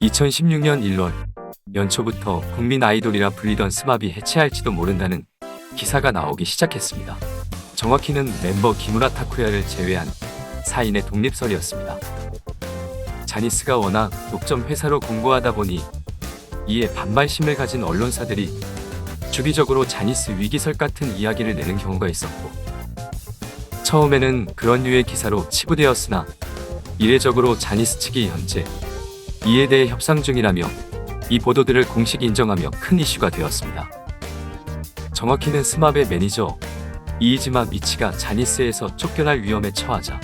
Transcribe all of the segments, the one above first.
2016년 1월 연초부터 국민 아이돌이라 불리던 스마비 해체할지도 모른다는 기사가 나오기 시작했습니다. 정확히는 멤버 기무라 타쿠야를 제외한 4인의 독립설이었습니다. 자니스가 워낙 독점 회사로 공부하다 보니 이에 반발심을 가진 언론사들이 주기적으로 자니스 위기설 같은 이야기를 내는 경우가 있었고 처음에는 그런 류의 기사로 치부되었으나 이례적으로 자니스 측이 현재 이에 대해 협상 중이라며 이 보도들을 공식 인정하며 큰 이슈가 되었습니다. 정확히는 스마의 매니저 이이지마 미치가 자니스에서 쫓겨날 위험에 처하자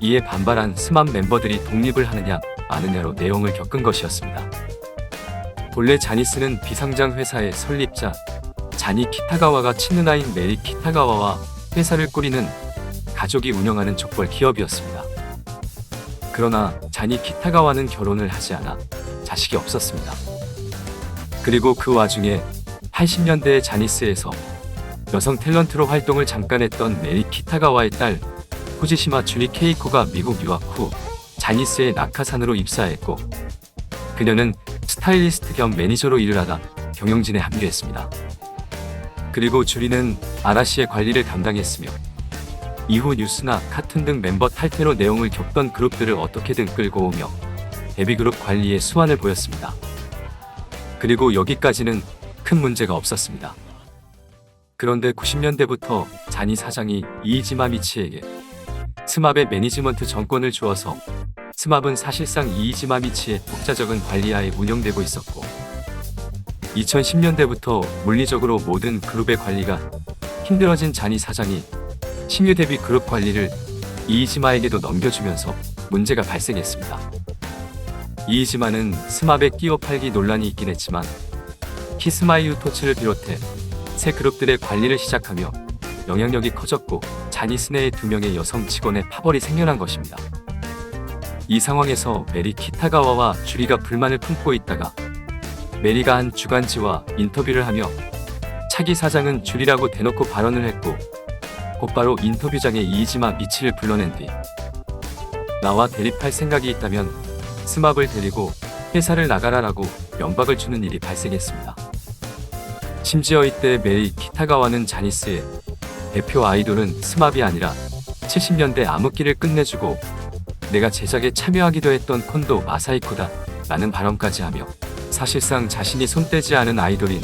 이에 반발한 스맙 멤버들이 독립을 하느냐 마느냐로 내용을 겪은 것이었습니다. 본래 자니스는 비상장 회사의 설립자 자니 키타가와가 친누나인 메리 키타가와와 회사를 꾸리는 가족이 운영하는 족벌 기업이었습니다. 그러나 자니 키타가와는 결혼을 하지 않아 자식이 없었습니다. 그리고 그 와중에 80년대의 자니스에서 여성 탤런트로 활동을 잠깐 했던 메리 키타가와의 딸 후지시마 주리 케이코가 미국 유학 후 자니스의 낙하산으로 입사했고 그녀는 스타일리스트 겸 매니저로 일을 하다 경영진에 합류했습니다. 그리고 주리는 아라시의 관리를 담당했으며 이후 뉴스나 카툰 등 멤버 탈퇴로 내용을 겪던 그룹들을 어떻게든 끌고 오며 데뷔그룹 관리에 수완을 보였습니다. 그리고 여기까지는 큰 문제가 없었습니다. 그런데 90년대부터 자니 사장이 이이지마 미치에게 스맙의 매니지먼트 정권을 주어서 스맙은 사실상 이이지마 미치의 독자적인 관리하에 운영되고 있었고 2010년대부터 물리적으로 모든 그룹의 관리가 힘들어진 자니 사장이 신규 데뷔 그룹 관리를 이이지마에게도 넘겨주면서 문제가 발생했습니다. 이이지마는 스맙에 끼워 팔기 논란이 있긴 했지만 키스마이유 토츠를 비롯해 새 그룹들의 관리를 시작하며 영향력이 커졌고 자니스 내의 두 명의 여성 직원의 파벌이 생겨난 것입니다. 이 상황에서 메리 키타가와와 주리가 불만을 품고 있다가 메리가 한 주간지와 인터뷰를 하며 차기 사장은 주리라고 대놓고 발언을 했고 곧바로 인터뷰장에 이이지마 미치를 불러낸 뒤 나와 대립할 생각이 있다면 스맙을 데리고 회사를 나가라라고 면박을 주는 일이 발생했습니다. 심지어 이때 메리 키타가와는 자니스의 대표 아이돌은 스맙이 아니라 70년대 암흑기를 끝내주고 내가 제작에 참여하기도 했던 콘도 마사이코다 라는 발언까지 하며 사실상 자신이 손대지 않은 아이돌인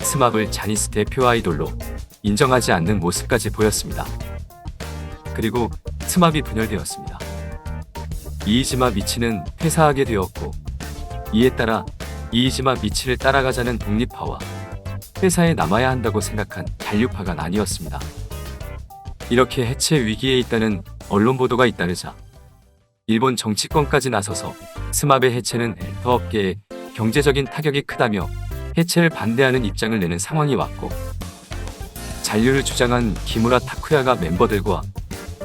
스맙을 자니스 대표 아이돌로 인정하지 않는 모습까지 보였습니다. 그리고 스맙이 분열되었습니다. 이이지마 미치는 퇴사하게 되었고 이에 따라 이이지마 미치를 따라가자는 독립파와 회사에 남아야 한다고 생각한 잔류파가 나뉘었습니다. 이렇게 해체 위기에 있다는 언론 보도가 잇따르자 일본 정치권까지 나서서 스맙의 해체는 엔터 업계에 경제적인 타격이 크다며 해체를 반대하는 입장을 내는 상황이 왔고 잔류를 주장한 기무라 타쿠야가 멤버들과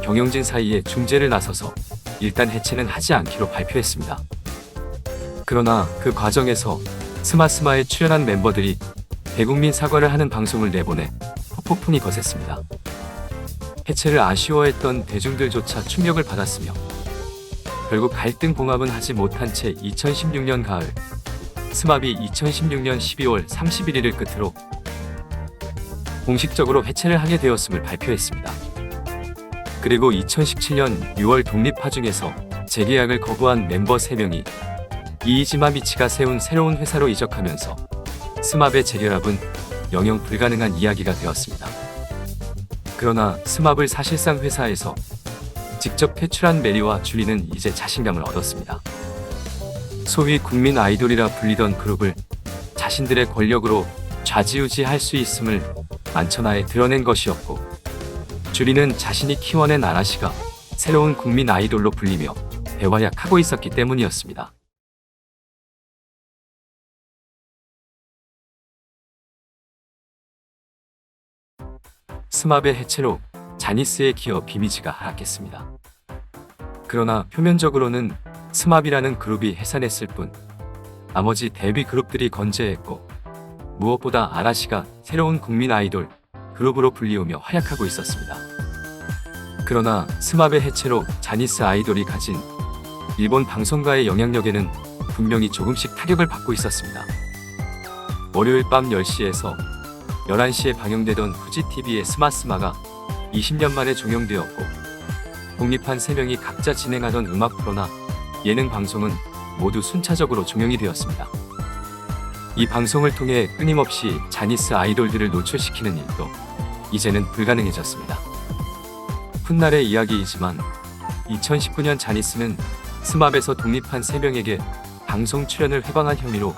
경영진 사이에 중재를 나서서 일단 해체는 하지 않기로 발표했습니다. 그러나 그 과정에서 스마스마에 출연한 멤버들이 대국민 사과를 하는 방송을 내보내 후폭풍이 거셌습니다. 해체를 아쉬워했던 대중들조차 충격을 받았으며 결국 갈등 봉합은 하지 못한 채 2016년 가을 스마비 2016년 12월 31일을 끝으로 공식적으로 해체를 하게 되었음을 발표했습니다. 그리고 2017년 6월 독립파 중에서 재계약을 거부한 멤버 3명이 이이지마 미치가 세운 새로운 회사로 이적하면서 스맙의 재결합은 영영 불가능한 이야기가 되었습니다. 그러나 스맙을 사실상 회사에서 직접 퇴출한 메리와 줄리는 이제 자신감을 얻었습니다. 소위 국민 아이돌이라 불리던 그룹을 자신들의 권력으로 좌지우지할 수 있음을 만천하에 드러낸 것이었고 줄리는 자신이 키워낸 아라시가 새로운 국민 아이돌로 불리며 대활약하고 있었기 때문이었습니다. 스맙의 해체로 자니스의 기업 이미지가 하락했습니다. 그러나 표면적으로는 스맙이라는 그룹이 해산했을 뿐 나머지 데뷔 그룹들이 건재했고 무엇보다 아라시가 새로운 국민 아이돌 그룹으로 불리우며 활약하고 있었습니다. 그러나 스맙의 해체로 자니스 아이돌이 가진 일본 방송가의 영향력에는 분명히 조금씩 타격을 받고 있었습니다. 월요일 밤 10시에서 11시에 방영되던 후지TV의 스마스마가 20년 만에 종영되었고 독립한 3명이 각자 진행하던 음악 프로나 예능 방송은 모두 순차적으로 종영이 되었습니다. 이 방송을 통해 끊임없이 자니스 아이돌들을 노출시키는 일도 이제는 불가능해졌습니다. 훗날의 이야기이지만 2019년 자니스는 스맙에서 독립한 3명에게 방송 출연을 회방한 혐의로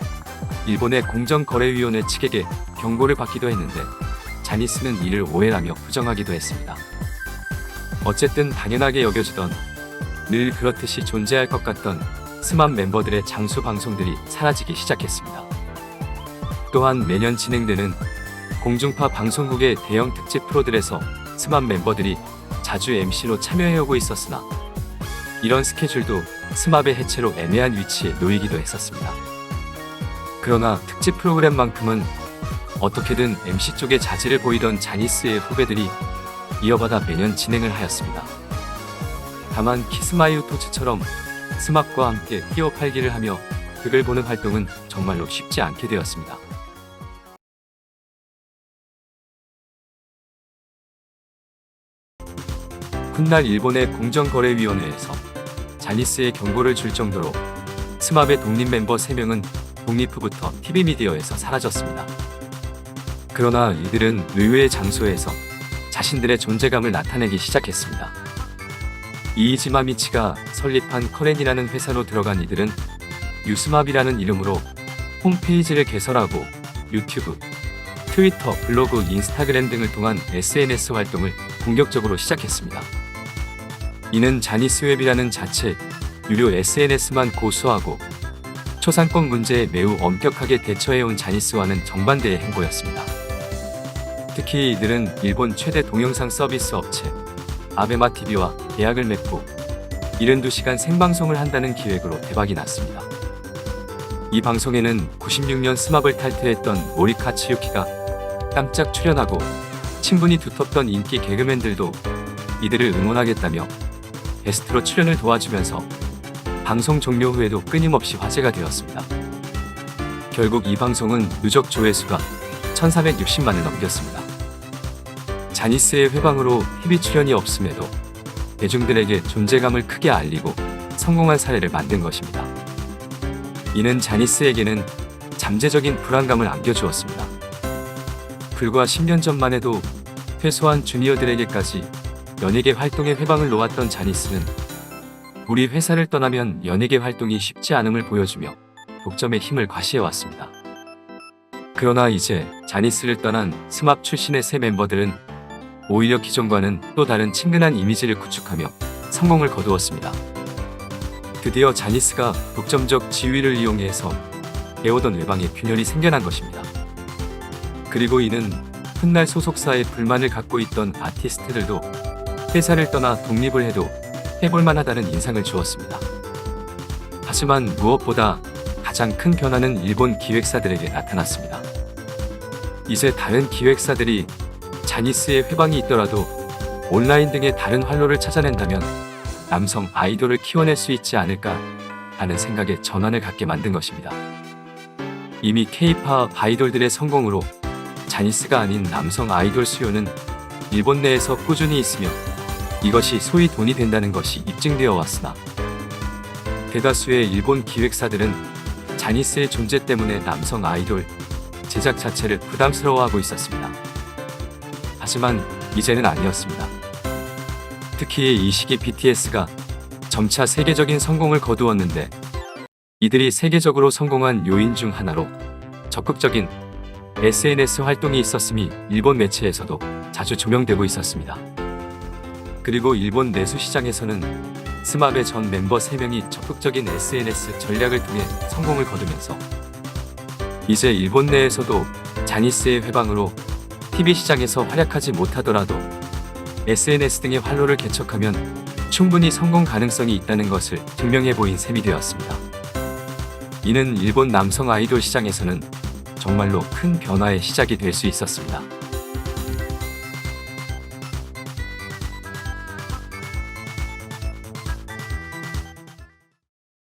일본의 공정거래위원회 측에게 경고를 받기도 했는데 자니스는 이를 오해라며 부정하기도 했습니다. 어쨌든 당연하게 여겨지던 늘 그렇듯이 존재할 것 같던 스맙 멤버들의 장수 방송들이 사라지기 시작했습니다. 또한 매년 진행되는 공중파 방송국의 대형 특집 프로들에서 스맙 멤버들이 자주 MC로 참여해오고 있었으나 이런 스케줄도 스맙의 해체로 애매한 위치에 놓이기도 했었습니다. 그러나 특집 프로그램만큼은 어떻게든 MC 쪽에 자질을 보이던 자니스의 후배들이 이어받아 매년 진행을 하였습니다. 다만 키스마이우 토츠처럼 스맙과 함께 끼어 팔기를 하며 극을 보는 활동은 정말로 쉽지 않게 되었습니다. 훗날 일본의 공정거래위원회에서 자니스의 경고를 줄 정도로 스맙의 독립 멤버 3명은 독립 후부터 TV 미디어에서 사라졌습니다. 그러나 이들은 의외의 장소에서 자신들의 존재감을 나타내기 시작했습니다. 이이지마 미치가 설립한 커렌이라는 회사로 들어간 이들은 유스맙이라는 이름으로 홈페이지를 개설하고 유튜브, 트위터, 블로그, 인스타그램 등을 통한 SNS 활동을 본격적으로 시작했습니다. 이는 자니스 웹이라는 자체 유료 SNS만 고수하고 초상권 문제에 매우 엄격하게 대처해온 자니스와는 정반대의 행보였습니다. 특히 이들은 일본 최대 동영상 서비스 업체 아베마TV와 계약을 맺고 72시간 생방송을 한다는 기획으로 대박이 났습니다. 이 방송에는 96년 스맙을 탈퇴했던 모리카 치유키가 깜짝 출연하고 친분이 두텁던 인기 개그맨들도 이들을 응원하겠다며 게스트로 출연을 도와주면서 방송 종료 후에도 끊임없이 화제가 되었습니다. 결국 이 방송은 누적 조회수가 1360만을 넘겼습니다. 자니스의 회방으로 TV 출연이 없음에도 대중들에게 존재감을 크게 알리고 성공한 사례를 만든 것입니다. 이는 자니스에게는 잠재적인 불안감을 안겨주었습니다. 불과 10년 전만 해도 퇴소한 주니어들에게까지 연예계 활동의 회방을 놓았던 자니스는 우리 회사를 떠나면 연예계 활동이 쉽지 않음을 보여주며 독점의 힘을 과시해왔습니다. 그러나 이제 자니스를 떠난 스맙 출신의 새 멤버들은 오히려 기존과는 또 다른 친근한 이미지를 구축하며 성공을 거두었습니다. 드디어 자니스가 독점적 지위를 이용해서 해오던 외방에 균열이 생겨난 것입니다. 그리고 이는 훗날 소속사에 불만을 갖고 있던 아티스트들도 회사를 떠나 독립을 해도 해볼 만 하다는 인상을 주었습니다. 하지만 무엇보다 가장 큰 변화는 일본 기획사들에게 나타났습니다. 이제 다른 기획사들이 자니스의 회방이 있더라도 온라인 등의 다른 활로를 찾아낸다면 남성 아이돌을 키워낼 수 있지 않을까 하는 생각에 전환을 갖게 만든 것입니다. 이미 K-팝 아이돌들의 성공으로 자니스가 아닌 남성 아이돌 수요는 일본 내에서 꾸준히 있으며 이것이 소위 돈이 된다는 것이 입증되어 왔으나 대다수의 일본 기획사들은 자니스의 존재 때문에 남성 아이돌 제작 자체를 부담스러워하고 있었습니다. 하지만 이제는 아니었습니다. 특히 이 시기 BTS가 점차 세계적인 성공을 거두었는데 이들이 세계적으로 성공한 요인 중 하나로 적극적인 SNS 활동이 있었음이 일본 매체에서도 자주 조명되고 있었습니다. 그리고 일본 내수 시장에서는 스맙의 전 멤버 3명이 적극적인 SNS 전략을 통해 성공을 거두면서 이제 일본 내에서도 자니스의 회방으로 TV 시장에서 활약하지 못하더라도 SNS 등의 활로를 개척하면 충분히 성공 가능성이 있다는 것을 증명해 보인 셈이 되었습니다. 이는 일본 남성 아이돌 시장에서는 정말로 큰 변화의 시작이 될 수 있었습니다.